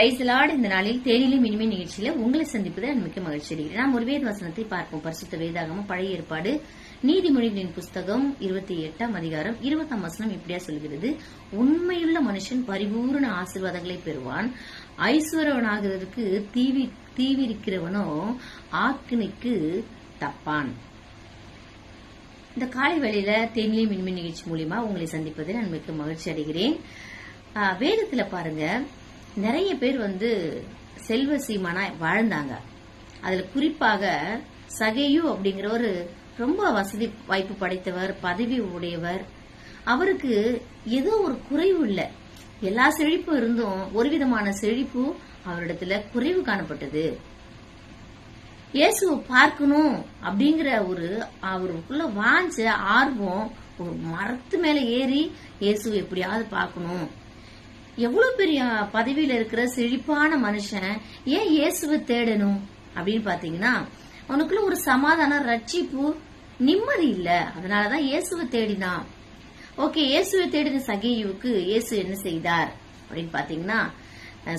பிரைஸ்லாட் இந்த நாளில் தேனிலும் இனிமே நிகழ்ச்சியில உங்களை சந்திப்பது நான் மிக்க மகிழ்ச்சி. அடைகிறேன் நாம் ஒரு வேத வசனத்தை பார்ப்போம். பரிசுத்த வேதாகம பழைய ஏற்பாடு நீதிமொழிகளின் புஸ்தகம் இருபத்தி எட்டாம் அதிகாரம் இருபத்தாம் வசனம் இப்படியா சொல்கிறது. உண்மையுள்ள மனுஷன் பரிபூர்ண ஆசீர்வாதங்களை பெறுவான். ஐஸ்வரவனாகிறதுக்கு தீவி தீவிரிக்கிறவனோ ஆக்கினைக்கு தப்பான். இந்த காலை வேளையில தேனிலையும் மின்மின் நிகழ்ச்சி மூலியமா உங்களை சந்திப்பதில் நான் மிக்க மகிழ்ச்சி அடைகிறேன். வேதத்துல பாருங்க. நிறைய பேர் வந்து செல்வ சீமானா வாழ்ந்தாங்க. அதுல குறிப்பாக சகையு அப்படிங்கிற ஒரு ரொம்ப வசதி வாய்ப்பு படைத்தவர் பதவி உடையவர். அவருக்கு ஏதோ ஒரு குறைவு இல்லை. எல்லா செழிப்பும் இருந்தும் ஒரு விதமான செழிப்பு அவரிடத்துல குறைவு காணப்பட்டது. இயேசுவை பார்க்கணும் அப்படிங்கிற ஒரு அவருக்குள்ள வாஞ்ச ஆர்வம் ஒரு மரத்து மேல ஏறி இயேசுவை எப்படியாவது பார்க்கணும். எவ்வளவு பெரிய பதவியில இருக்கிற செழிப்பான மனுஷன் ஏன் இயேசுவை தேடணும் அப்படின்னு பாத்தீங்கன்னா அவனுக்குள்ள ஒரு சமாதானம் ரட்சிப்பு நிம்மதி இல்ல. அதனாலதான் இயேசுவை தேடினான். ஓகே இயேசுவை தேடின சகேயுவுக்கு இயேசு என்ன செய்தார் அப்படின்னு பாத்தீங்கன்னா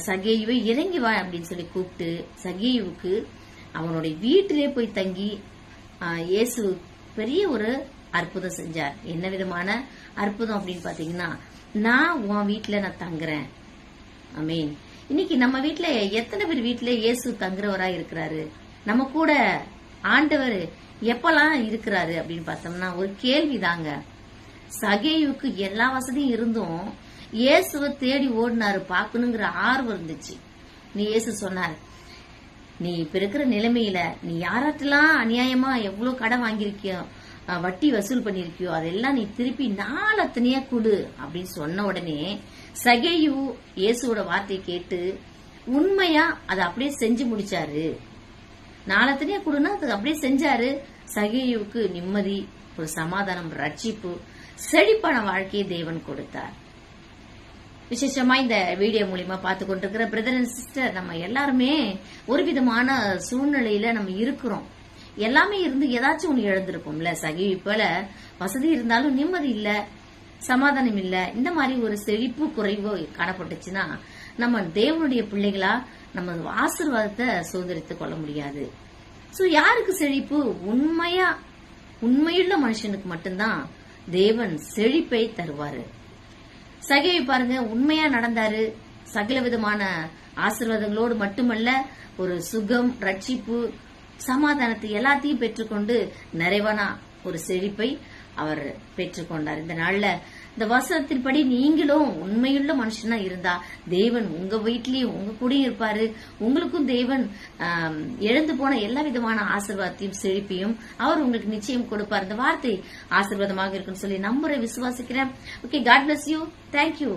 சகேயுவை இறங்கி வா அப்படின்னு சொல்லி கூப்பிட்டு சகேயுவுக்கு அவனுடைய வீட்டிலே போய் தங்கி இயேசு பெரிய ஒரு அற்புதம் செஞ்சார். என்ன விதமான அற்புதம் அப்படின்னு பாத்தீங்கன்னா நான் உன் வீட்டுல நான் தங்குறேன். ஐ மீன் இன்னைக்கு நம்ம வீட்டுல எத்தனை பேர் வீட்டுல இயேசு தங்குறவரா இருக்கிறாரு? நம்ம கூட ஆண்டவர் எப்பெல்லாம் இருக்கிறாரு அப்படின்னு பார்த்தோம்னா ஒரு கேள்விதாங்க சகேயுக்கு எல்லா வசதியும் இருந்தும் இயேசுவை தேடி ஓடினாரு பார்க்கணுங்கிற ஆர்வம் இருந்துச்சு. நீ இயேசு சொன்னார் நீ இப்ப இருக்கிற நிலைமையில நீ யாராட்டெல்லாம் அநியாயமா எவ்வளவு கடன் வாங்கியிருக்கியோ வட்டி வசூல் பண்ணிருக்கியோ அதெல்லாம் நீ திருப்பி நாலத்தனையா கொடு அப்படின்னு சொன்ன உடனே சகையு இயேசுவோட வார்த்தையை கேட்டு உண்மையா அதை அப்படியே செஞ்சு முடிச்சாரு. நாலத்தனையா கொடுன்னா அது அப்படியே செஞ்சாரு. சகையுவுக்கு நிம்மதி ஒரு சமாதானம் ரட்சிப்பு செழிப்பான வாழ்க்கையை தேவன் கொடுத்தார். விசேஷமா இந்த வீடியோ மூலியமா பார்த்து கொண்டிருக்கிற பிரதர் அண்ட் சிஸ்டர் நம்ம எல்லாருமே ஒரு விதமான சூழ்நிலையில நம்ம இருக்கிறோம். எல்லாமே இருந்து ஏதாச்சும் ஒண்ணு இழந்திருப்போம்ல சகி போல வசதி இருந்தாலும் நிம்மதி இல்ல சமாதானம் இல்ல இந்த மாதிரி ஒரு செழிப்பு குறைவு காணப்பட்டுச்சுன்னா நம்ம தேவனுடைய பிள்ளைகளா நம்ம ஆசீர்வாதத்தை சுதந்திரித்து கொள்ள முடியாது. சோ யாருக்கு செழிப்பு? உண்மையா உண்மையுள்ள மனுஷனுக்கு மட்டும்தான் தேவன் செழிப்பை தருவாரு. சகையை பாருங்க உண்மையா நடந்தாரு. சகல விதமான ஆசீர்வாதங்களோடு மட்டுமல்ல ஒரு சுகம் ரட்சிப்பு சமாதானத்தை எல்லாத்தையும் பெற்றுக்கொண்டு நிறைவனா ஒரு செழிப்பை அவர் பெற்றுக்கொண்டார். இந்த நாள்ல இந்த வசனத்தின்படி நீங்களும் உண்மையுள்ள மனுஷனா இருந்தா தேவன் உங்க வீட்லயும் உங்க கூடயும் இருப்பாரு. உங்களுக்கும் தேவன் எழுந்து போன எல்லா விதமான ஆசிர்வாதத்தையும் செழிப்பையும் அவர் உங்களுக்கு நிச்சயம் கொடுப்பார். இந்த வார்த்தை ஆசீர்வாதமாக இருக்குன்னு சொல்லி நம்புற விசுவாசிக்கிறேன். Okay God bless you thank you